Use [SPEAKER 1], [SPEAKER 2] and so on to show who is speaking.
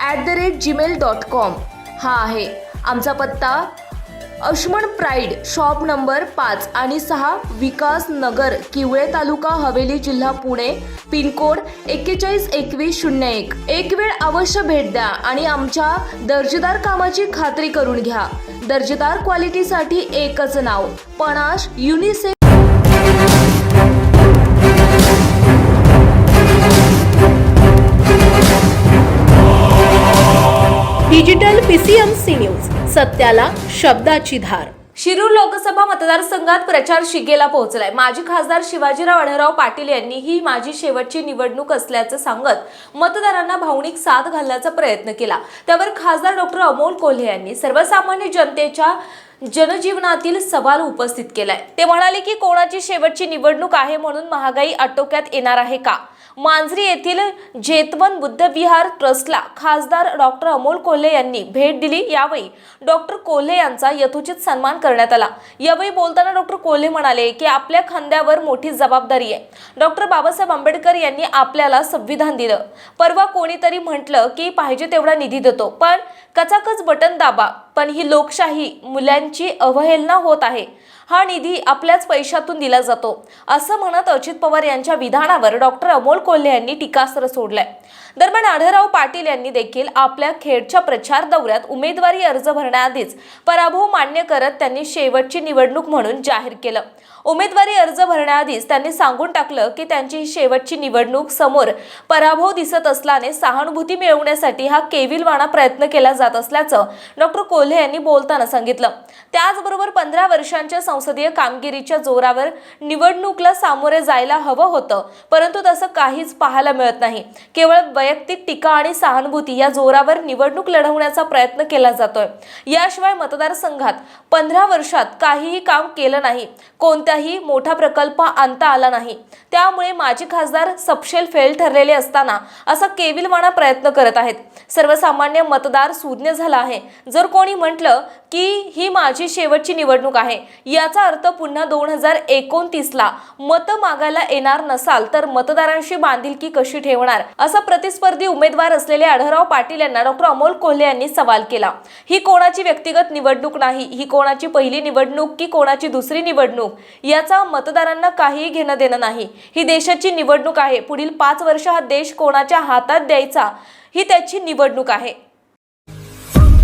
[SPEAKER 1] At the rate Gmail dot com हा आहे आमचा पत्ता. अश्मन प्राईड शॉप नंबर पाच आणि सहा विकास नगर किवळे तालुका हवेली जिल्हा पुणे. पिनकोड एक्केचाळीस एकवीस शून्य एक. एक वेळ अवश्य भेट द्या आणि आमच्या दर्जेदार कामाची खात्री करून घ्या. दर्जेदार क्वालिटीसाठी एकच नाव पणाश युनिसेफ
[SPEAKER 2] पीसीएमसी न्यूज. सत्याला शब्दाची धार.
[SPEAKER 1] शिरूर लोकसभा मतदारसंघात प्रचार शिगेला पोहोचलाय. माजी खासदार शिवाजीराव आढळराव पाटील यांनी ही माझी शेवटची निवडणूक असल्याचं सांगत मतदारांना भावनिक साथ घालण्याचा प्रयत्न केला. त्यावर खासदार डॉक्टर अमोल कोल्हे यांनी सर्वसामान्य जनतेच्या जनजीवनातील सवाल उपस्थित केलाय. ते म्हणाले की कोणाची शेवटची निवडणूक आहे म्हणून महागाई आटोक्यात येणार आहे का? मांजरी येथील जेतवन बुद्धविहार ट्रस्टला खासदार डॉक्टर अमोल कोल्हे यांनी भेट दिली. यावेळी डॉक्टर कोल्हे यांचा यथोचित सन्मान करण्यात आला. यावेळी बोलताना डॉक्टर कोल्हे म्हणाले की आपल्या खांद्यावर मोठी जबाबदारी आहे. डॉक्टर बाबासाहेब आंबेडकर यांनी आपल्याला संविधान दिलं. परवा कोणीतरी म्हटलं की पाहिजे तेवढा निधी देतो. पण कचाकच बटन दाबा. पण ही लोकशाही मुलांची अवहेलना होत आहे. हा निधी आपल्याच पैशातून दिला जातो असं म्हणत अजित पवार यांच्या विधानावर डॉक्टर अमोल कोल्हे यांनी टीकास्त्र सोडलंय. दरम्यान आढळराव पाटील यांनी देखील आपल्या खेडच्या प्रचार दौऱ्यात उमेदवारी अर्ज भरण्याआधीच पराभव मान्य करत त्यांनी शेवटची निवडणूक म्हणून जाहीर केलं. उमेदवारी अर्ज भरण्याआधीच त्यांनी सांगून टाकलं की त्यांची ही शेवटची निवडणूक समोर पराभव दिसत असल्याने सहानुभूती मिळवण्यासाठी हा केविलवाणा प्रयत्न केला जात असल्याचं डॉक्टर कोल्हे कोल्हे यांनी बोलताना सांगितलं. त्याचबरोबर पंधरा वर्षांच्या संसदीय कामगिरीच्या जोरावर निवडणूकला सामोरे जायला हवं होतं परंतु तसं काहीच पाहायला मिळत नाही. केवळ वैयक्तिक टीका आणि सहानुभूती या जोरावर निवडणूक लढवण्याचा प्रयत्न केला जातोय. याशिवाय मतदारसंघात पंधरा वर्षात काहीही काम केलं नाही कोणताही मोठा प्रकल्प आणता आला नाही. त्यामुळे माजी खासदार सपशेल फेल ठरलेले असताना असा केविलवाणा प्रयत्न करत आहेत. सर्वसामान्य मतदार सुज्ञ झाला आहे. जर कोणी म्हटलं की ही माझी शेवटची निवडणूक आहे. याचा अर्थ पुन्हा दोन हजार एकोणतीसला मत मागायला येणार नसाल तर मतदारांशी बांधिलकी कशी ठेवणार? असा प्रतिस्पर्धी उमेदवार असलेले आढळराव पाटील यांना डॉक्टर अमोल कोल्हे यांनी सवाल केला. ही कोणाची व्यक्तिगत निवडणूक नाही? ही कोणाची पहिली निवडणूक की कोणाची दुसरी निवडणूक? याचा मतदारांना काहीही घेणं देणं नाही. ही देशाची निवडणूक आहे. पुढील पाच वर्ष हा देश कोणाच्या हातात द्यायचा? ही त्याची निवडणूक आहे.